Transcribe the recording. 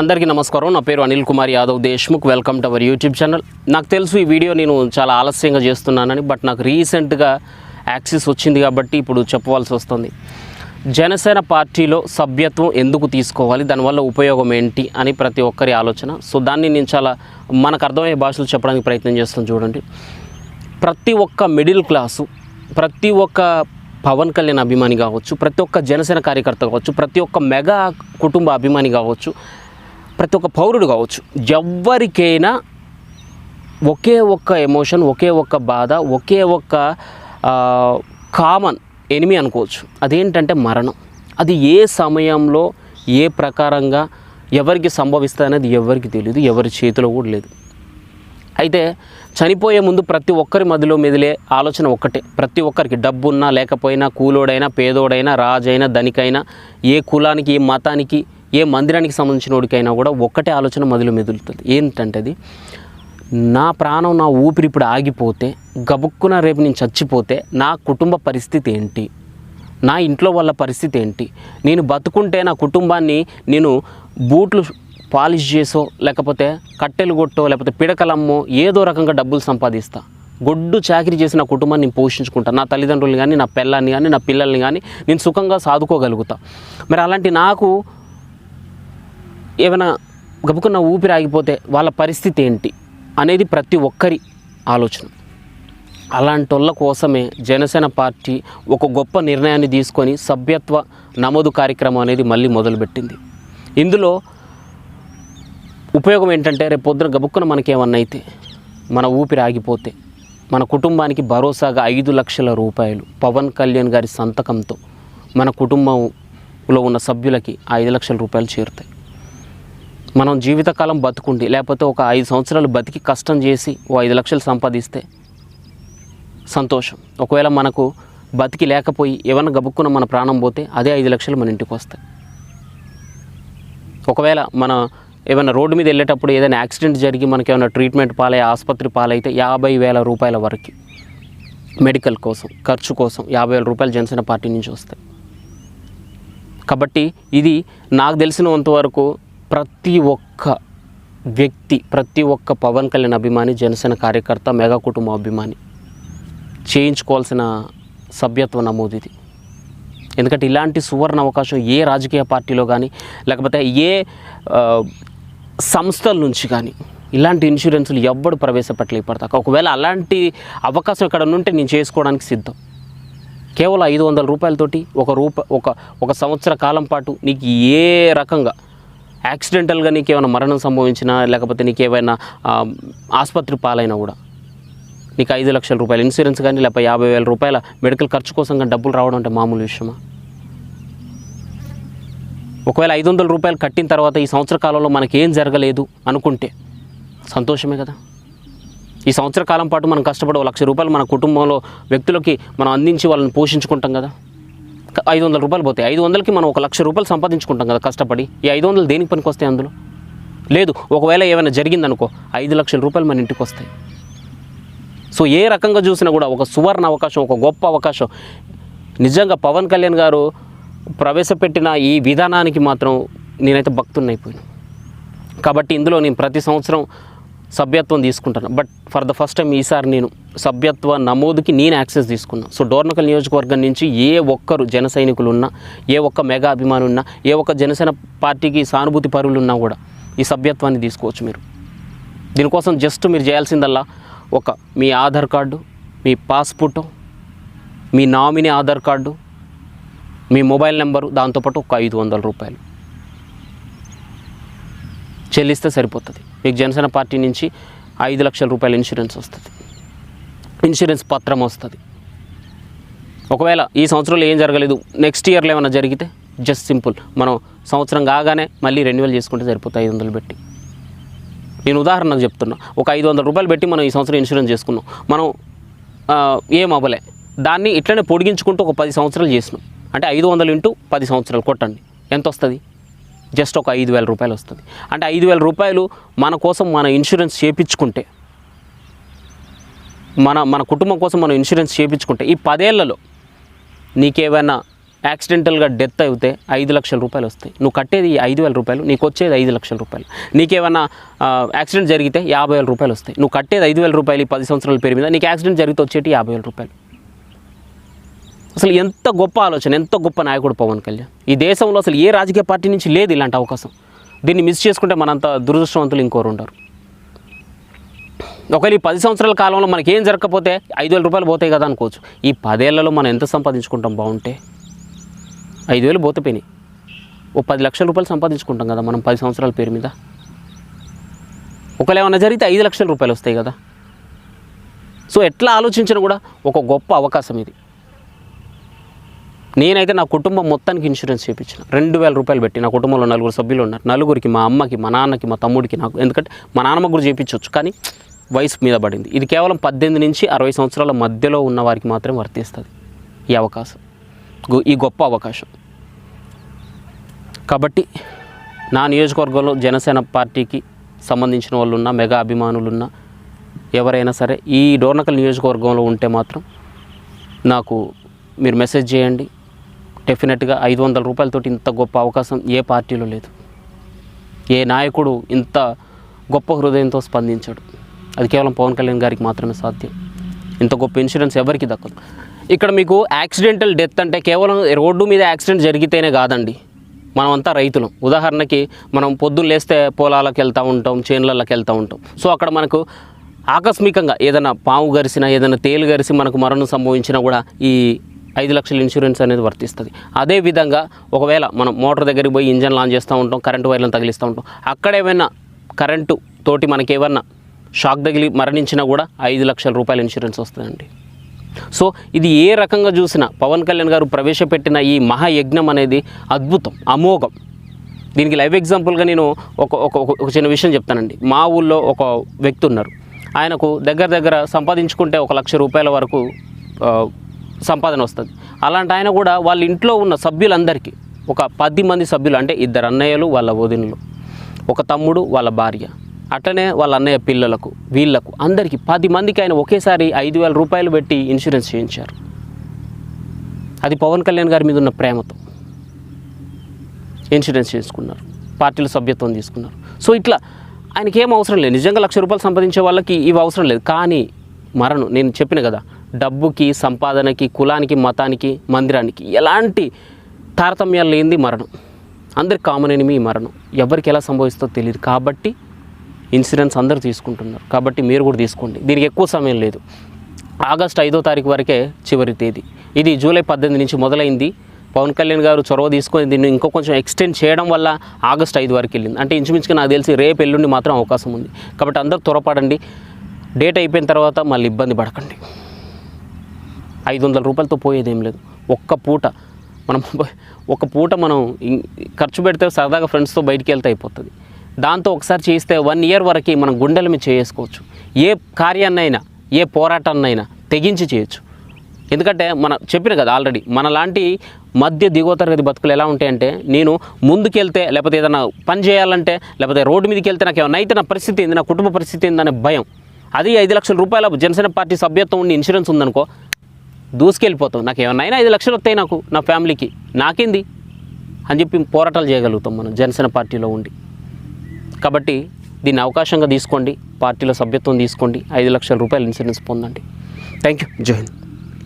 అందరికీ నమస్కారం. నా పేరు Anil Kumar Yadav Deshmukh. Welcome to our YouTube channel నాకు తెలుసు ఈ వీడియో నేను చాలా ఆలస్యంగా చేస్తున్నానని బట్ నాకు రీసెంట్గా యాక్సిస్ వచ్చింది కాబట్టి ఇప్పుడు చెప్పవలసి వస్తుంది. జనసేన పార్టీలో సభ్యత్వం ఎందుకు తీసుకోవాలి? దానివల్ల ఉపయోగం ఏంటి? అని ప్రతి ఒక్కరి ఆలోచన. సో దాన్ని నేను చాలా మనకు అర్థమయ్యే భాషలో చెప్పడానికి ప్రయత్నం చేస్తాను చూడండి. ప్రతి ఒక్క మిడిల్ క్లాసు ప్రతి ఒక్క పవన్ కళ్యాణ్ అభిమాని కావచ్చు ప్రతి ఒక్క జనసేన కార్యకర్త కావచ్చు ప్రతి ఒక్క మెగా కుటుంబ అభిమాని కావచ్చు ప్రతి ఒక్క పౌరుడు కావచ్చు. ఎవరికైనా ఒకే ఒక్క ఎమోషన్ ఒకే ఒక్క బాధ ఒకే ఒక్క కామన్ ఎనిమి అనుకోవచ్చు. అదేంటంటే మరణం. అది ఏ సమయంలో ఏ ప్రకారంగా ఎవరికి సంభవిస్తుంది అనేది ఎవరికి తెలియదు ఎవరి చేతిలో కూడా లేదు. అయితే చనిపోయే ముందు ప్రతి ఒక్కరి మధ్యలో మెదిలే ఆలోచన ఒక్కటే. ప్రతి ఒక్కరికి డబ్బున్నా లేకపోయినా కూలోడైనా పేదోడైనా రాజైనా ధనికైనా ఏ కులానికి ఏ మతానికి ఏ మందిరానికి సంబంధించిన వాడికైనా కూడా ఒక్కటే ఆలోచన మొదలు మెదులుతుంది. ఏంటంటే అది నా ప్రాణం నా ఊపిరి ఇప్పుడు ఆగిపోతే గబుక్కున రేపు నేను చచ్చిపోతే నా కుటుంబ పరిస్థితి ఏంటి? నా ఇంట్లో వాళ్ళ పరిస్థితి ఏంటి? నేను బతుకుంటే నా కుటుంబాన్ని నేను బూట్లు పాలిష్ చేసో లేకపోతే కట్టెలు కొట్టో లేకపోతే పిడకలమ్మో ఏదో రకంగా డబ్బులు సంపాదిస్తా. గొడ్డు చాకిరీ చేసి నా కుటుంబాన్ని నేను పోషించుకుంటా. నా తల్లిదండ్రులు కానీ నా పిల్లల్ని కానీ నా పిల్లల్ని కానీ నేను సుఖంగా సాదుకోగలుగుతా. మరి అలాంటి నాకు ఏమైనా గబుకున్న ఊపిరి ఆగిపోతే వాళ్ళ పరిస్థితి ఏంటి అనేది ప్రతి ఒక్కరి ఆలోచన. అలాంటి వాళ్ళ కోసమే జనసేన పార్టీ ఒక గొప్ప నిర్ణయాన్ని తీసుకొని సభ్యత్వ నమోదు కార్యక్రమం అనేది మళ్ళీ మొదలుపెట్టింది. ఇందులో ఉపయోగం ఏంటంటే రేపు పొద్దున గబుక్కున మనకేమన్నా అయితే మన ఊపిరి ఆగిపోతే మన కుటుంబానికి భరోసాగా ఐదు లక్షల రూపాయలు పవన్ కళ్యాణ్ గారి సంతకంతో మన కుటుంబంలో ఉన్న సభ్యులకి ఐదు లక్షల రూపాయలు చేరుతాయి. మనం జీవితకాలం బతుకుండి లేకపోతే ఒక ఐదు సంవత్సరాలు బతికి కష్టం చేసి ఓ ఐదు లక్షలు సంపాదిస్తే సంతోషం. ఒకవేళ మనకు బతికి లేకపోయి ఏమన్నా గబుక్కున మన ప్రాణం పోతే అదే ఐదు లక్షలు మన ఇంటికి వస్తాయి. ఒకవేళ మన ఏమైనా రోడ్డు మీద వెళ్ళేటప్పుడు ఏదైనా యాక్సిడెంట్ జరిగి మనకి ఏమైనా ట్రీట్మెంట్ పాలై ఆసుపత్రి పాలైతే యాభై వేల రూపాయల వరకు మెడికల్ కోసం ఖర్చు కోసం యాభై వేల రూపాయలు జనసేన పార్టీ నుంచి వస్తాయి. కాబట్టి ఇది నాకు తెలిసినంతవరకు ప్రతి ఒక్క వ్యక్తి ప్రతి ఒక్క పవన్ కళ్యాణ్ అభిమాని జనసేన కార్యకర్త మెగా కుటుంబ అభిమాని చేయించుకోవాల్సిన సభ్యత్వ నమోదు ఇది ఎందుకంటే ఇలాంటి సువర్ణ అవకాశం ఏ రాజకీయ పార్టీలో కానీ లేకపోతే ఏ సంస్థల నుంచి కానీ ఇలాంటి ఇన్సూరెన్సులు ఎవ్వడు ప్రవేశపెట్టలే ఇప్పటిదాకా ఒకవేళ అలాంటి అవకాశం ఎక్కడ ఉంటే నేను చేసుకోవడానికి సిద్ధం. కేవలం ఐదు వందల రూపాయలతోటి ఒక రూప ఒక ఒక సంవత్సర కాలం పాటు నీకు ఏ రకంగా యాక్సిడెంటల్గా నీకు ఏమైనా మరణం సంభవించినా లేకపోతే నీకు ఏమైనా ఆసుపత్రి పాలైనా కూడా నీకు ఐదు లక్షల రూపాయల ఇన్సూరెన్స్ కానీ లేకపోతే యాభై వేల రూపాయల మెడికల్ ఖర్చు కోసం కానీ డబ్బులు రావడం అంటే మామూలు విషయమా? ఒకవేళ ఐదు వందల రూపాయలు కట్టిన తర్వాత ఈ సంవత్సర కాలంలో మనకి ఏం జరగలేదు అనుకుంటే సంతోషమే కదా? ఈ సంవత్సర కాలం పాటు మనం కష్టపడి లక్ష రూపాయలు మన కుటుంబంలో వ్యక్తులకి మనం అందించి వాళ్ళని పోషించుకుంటాం కదా? ఐదు వందల రూపాయలు పోతాయి. ఐదు వందలకి మనం ఒక లక్ష రూపాయలు సంపాదించుకుంటాం కదా కష్టపడి. ఈ ఐదు వందలు దేనికి పనికి వస్తాయి అందులో? లేదు ఒకవేళ ఏమైనా జరిగిందనుకో ఐదు లక్షల రూపాయలు మన ఇంటికి వస్తాయి. సో ఏ రకంగా చూసినా కూడా ఒక సువర్ణ అవకాశం ఒక గొప్ప అవకాశం. నిజంగా పవన్ కళ్యాణ్ గారు ప్రవేశపెట్టిన ఈ విధానానికి మాత్రం నేనైతే భక్తున్నైపోయాను కాబట్టి ఇందులో నేను ప్రతి సంవత్సరం సభ్యత్వం తీసుకుంటాను. But for the first time ఈసారి నేను సభ్యత్వ నమోదుకి నేను యాక్సెస్ తీసుకున్నాను. సో డోర్నకల్ నియోజకవర్గం నుంచి ఏ ఒక్కరు జన సైనికులు ఉన్నా ఏ ఒక్క మెగా అభిమాని ఉన్నా ఏ ఒక్క జనసేన పార్టీకి సానుభూతి పరువులు ఉన్నా కూడా ఈ సభ్యత్వాన్ని తీసుకోవచ్చు మీరు. దీనికోసం జస్ట్ మీరు చేయాల్సిందల్లా ఒక మీ ఆధార్ కార్డు మీ పాస్పోర్టు మీ నామినీ ఆధార్ కార్డు మీ మొబైల్ నెంబరు దాంతోపాటు ఒక ఐదు వందల రూపాయలు. చెల్లిస్తే సరిపోతుంది. మీకు జనసేన పార్టీ నుంచి ఐదు లక్షల రూపాయల ఇన్సూరెన్స్ వస్తుంది. ఇన్సూరెన్స్ పత్రం వస్తుంది. ఒకవేళ ఈ సంవత్సరంలో ఏం జరగలేదు నెక్స్ట్ ఇయర్లో ఏమైనా జరిగితే జస్ట్ సింపుల్ మనం సంవత్సరం కాగానే మళ్ళీ రెన్యువల్ చేసుకుంటే సరిపోతుంది ఐదు వందలు పెట్టి. నేను ఉదాహరణకు చెప్తున్నా ఒక ఐదు వందల రూపాయలు పెట్టి మనం ఈ సంవత్సరం ఇన్సూరెన్స్ చేసుకున్నాం. మనం ఏం అవ్వలే. దాన్ని ఇట్లనే పొడిగించుకుంటూ ఒక పది సంవత్సరాలు చేసినాం. అంటే ఐదు వందలు ఇంటూ పది సంవత్సరాలు కొట్టండి. ఎంత వస్తుంది? జస్ట్ ఒక ఐదు వేల రూపాయలు వస్తుంది. అంటే ఐదు వేల రూపాయలు మన కోసం మన ఇన్సూరెన్స్ చేపించుకుంటే మన మన కుటుంబం కోసం మనం ఇన్సూరెన్స్ చేయించుకుంటే ఈ పదేళ్ళలో నీకేమైనా యాక్సిడెంటల్గా డెత్ అయితే ఐదు లక్షల రూపాయలు వస్తాయి. నువ్వు కట్టేది ఐదు వేల రూపాయలు నీకు వచ్చేది ఐదు లక్షల రూపాయలు. నీకేమన్నా యాక్సిడెంట్ జరిగితే యాభై వేల రూపాయలు వస్తాయి. నువ్వు కట్టేది ఐదు వేల రూపాయలు ఈ పది సంవత్సరాల పేరు మీద నీకు యాక్సిడెంట్ జరిగితే వచ్చేటి యాభై వేల రూపాయలు. అసలు ఎంత గొప్ప ఆలోచన ఎంత గొప్ప నాయకుడు పవన్ కళ్యాణ్. ఈ దేశంలో అసలు ఏ రాజకీయ పార్టీ నుంచి లేదు ఇలాంటి అవకాశం. దీన్ని మిస్ చేసుకుంటే మనంత దురదృష్టవంతులు ఇంకోరు ఉండరు. ఒకవేళ ఈ పది సంవత్సరాల కాలంలో మనకి ఏం జరగకపోతే ఐదు వేల రూపాయలు పోతాయి కదా అనుకోవచ్చు. ఈ పదేళ్ళలో మనం ఎంత సంపాదించుకుంటాం బాగుంటే? ఐదు వేలు పోతే ఓ పది లక్షల రూపాయలు సంపాదించుకుంటాం కదా మనం పది సంవత్సరాల పేరు మీద. ఒకవేళ ఏమైనా జరిగితే ఐదు లక్షల రూపాయలు వస్తాయి కదా. సో ఎట్లా ఆలోచించినా కూడా ఒక గొప్ప అవకాశం ఇది. నేనైతే నా కుటుంబం మొత్తానికి ఇన్సూరెన్స్ చేయించిన రెండు వేల రూపాయలు పెట్టి నా కుటుంబంలో నలుగురు సభ్యులు ఉన్నారు. నలుగురికి మా అమ్మకి మా నాన్నకి మా తమ్ముడికి నాకు. ఎందుకంటే మా నాన్నమ్మ కూడా చేయించవచ్చు కానీ వయసు మీద పడింది. ఇది కేవలం పద్దెనిమిది నుంచి అరవై సంవత్సరాల మధ్యలో ఉన్న వారికి మాత్రమే వర్తిస్తుంది ఈ అవకాశం. ఈ గొప్ప అవకాశం. కాబట్టి నా నియోజకవర్గంలో జనసేన పార్టీకి సంబంధించిన వాళ్ళు ఉన్న మెగా అభిమానులున్న ఎవరైనా సరే ఈ డోర్నకల్ నియోజకవర్గంలో ఉంటే మాత్రం నాకు మీరు మెసేజ్ చేయండి. డెఫినెట్గా ఐదు వందల రూపాయలతోటి ఇంత గొప్ప అవకాశం ఏ పార్టీలో లేదు. ఏ నాయకుడు ఇంత గొప్ప హృదయంతో స్పందించాడు. అది కేవలం పవన్ కళ్యాణ్ గారికి మాత్రమే సాధ్యం. ఇంత గొప్ప ఇన్సూరెన్స్ ఎవరికి దక్కదు. ఇక్కడ మీకు యాక్సిడెంటల్ డెత్ అంటే కేవలం రోడ్డు మీద యాక్సిడెంట్ జరిగితేనే కాదండి. మనమంతా రైతులం. ఉదాహరణకి మనం పొద్దున్న లేస్తే పొలాలకు వెళ్తూ ఉంటాం చేనులకి వెళ్తూ ఉంటాం. సో అక్కడ మనకు ఆకస్మికంగా ఏదైనా పాము గరిసినా ఏదైనా తేలు గరిసి మనకు మరణం సంభవించినా కూడా ఈ ఐదు లక్షల ఇన్సూరెన్స్ అనేది వర్తిస్తుంది. అదేవిధంగా ఒకవేళ మనం మోటార్ దగ్గరికి పోయి ఇంజన్ లాంచ్ చేస్తూ ఉంటాం కరెంటు వైర్లను తగిలిస్తూ ఉంటాం అక్కడ ఏమైనా కరెంటు తోటి మనకేమన్నా షాక్ తగిలి మరణించినా కూడా ఐదు లక్షల రూపాయల ఇన్సూరెన్స్ వస్తుందండి. సో ఇది ఏ రకంగా చూసినా పవన్ కళ్యాణ్ గారు ప్రవేశపెట్టిన ఈ మహాయజ్ఞం అనేది అద్భుతం అమోఘం. దీనికి లైవ్ ఎగ్జాంపుల్గా నేను ఒక ఒక చిన్న విషయం చెప్తానండి. మా ఊళ్ళో ఒక వ్యక్తి ఉన్నారు. ఆయనకు దగ్గర దగ్గర సంపాదించుకుంటే ఒక లక్ష రూపాయల వరకు సంపాదన వస్తుంది. అలాంటి ఆయన కూడా వాళ్ళ ఇంట్లో ఉన్న సభ్యులందరికీ ఒక పది మంది సభ్యులు అంటే ఇద్దరు అన్నయ్యలు వాళ్ళ వదినలు ఒక తమ్ముడు వాళ్ళ భార్య అట్లనే వాళ్ళ అన్నయ్య పిల్లలకు వీళ్ళకు అందరికీ పది మందికి ఆయన ఒకేసారి ఐదు వేల రూపాయలు పెట్టి ఇన్సూరెన్స్ చేయించారు. అది పవన్ కళ్యాణ్ గారి మీద ఉన్న ప్రేమతో ఇన్సూరెన్స్ చేసుకున్నారు. పార్టీల సభ్యత్వం తీసుకున్నారు. సో ఇట్లా ఆయనకి ఏం అవసరం లేదు. నిజంగా లక్ష రూపాయలు సంపాదించే వాళ్ళకి ఇవి అవసరం లేదు. కానీ మరణం నేను చెప్పిన కదా డబ్బుకి సంపాదనకి కులానికి మతానికి మందిరానికి ఎలాంటి తారతమ్యాలు లేనిది మరణం. అందరికి కామన్ ఎనిమి మరణం. ఎవరికి ఎలా సంభవిస్తుందో తెలియదు కాబట్టి ఇన్సూరెన్స్ అందరూ తీసుకుంటున్నారు. కాబట్టి మీరు కూడా తీసుకోండి. దీనికి ఎక్కువ సమయం లేదు. ఆగస్ట్ ఐదో తారీఖు వరకే చివరి తేదీ. ఇది జూలై పద్దెనిమిది నుంచి మొదలైంది. పవన్ కళ్యాణ్ గారు చొరవ తీసుకొని దీన్ని ఇంకో కొంచెం ఎక్స్టెండ్ చేయడం వల్ల ఆగస్ట్ ఐదు వరకు వెళ్ళింది. అంటే ఇంచుమించుగా నాకు తెలిసి రేపు ఎల్లుండి మాత్రం అవకాశం ఉంది. కాబట్టి అందరూ త్వరపడండి. డేట్ అయిపోయిన తర్వాత మళ్ళీ ఇబ్బంది పడకండి. ఐదు వందల రూపాయలతో పోయేదేం లేదు. ఒక్క పూట మనం ఒక పూట మనం ఖర్చు పెడితే సరదాగా ఫ్రెండ్స్తో బయటికి వెళ్తే అయిపోతుంది. దాంతో ఒకసారి చేస్తే వన్ ఇయర్ వరకు మనం గుండెల మీద చేసుకోవచ్చు ఏ కార్యాన్నైనా ఏ పోరాటాన్నైనా తెగించి చేయొచ్చు. ఎందుకంటే మన చెప్పిన కదా ఆల్రెడీ మనలాంటి మధ్య దిగువ తరగతి బతుకులు ఎలా ఉంటాయంటే నేను ముందుకెళ్తే లేకపోతే ఏదైనా పని చేయాలంటే లేకపోతే రోడ్డు మీదకి వెళ్తే నాకు ఏమైనా అయితే నా పరిస్థితి ఏంది నా కుటుంబ పరిస్థితి ఏందనే భయం. అది ఐదు లక్షల రూపాయల జనసేన పార్టీ సభ్యత్వం ఉండి ఇన్సూరెన్స్ ఉందనుకో దూసుకెళ్ళిపోతాం నాకు ఏమన్నా అయినా ఐదు లక్షలు వస్తాయి నాకు నా ఫ్యామిలీకి. నాకేంది? అని చెప్పి పోరాటాలు చేయగలుగుతాం మనం జనసేన పార్టీలో ఉండి. కాబట్టి దీన్ని అవకాశంగా తీసుకోండి పార్టీలో సభ్యత్వం తీసుకోండి ఐదు లక్షల రూపాయలు ఇన్సూరెన్స్ పొందండి. థ్యాంక్ యూ జై హింద్.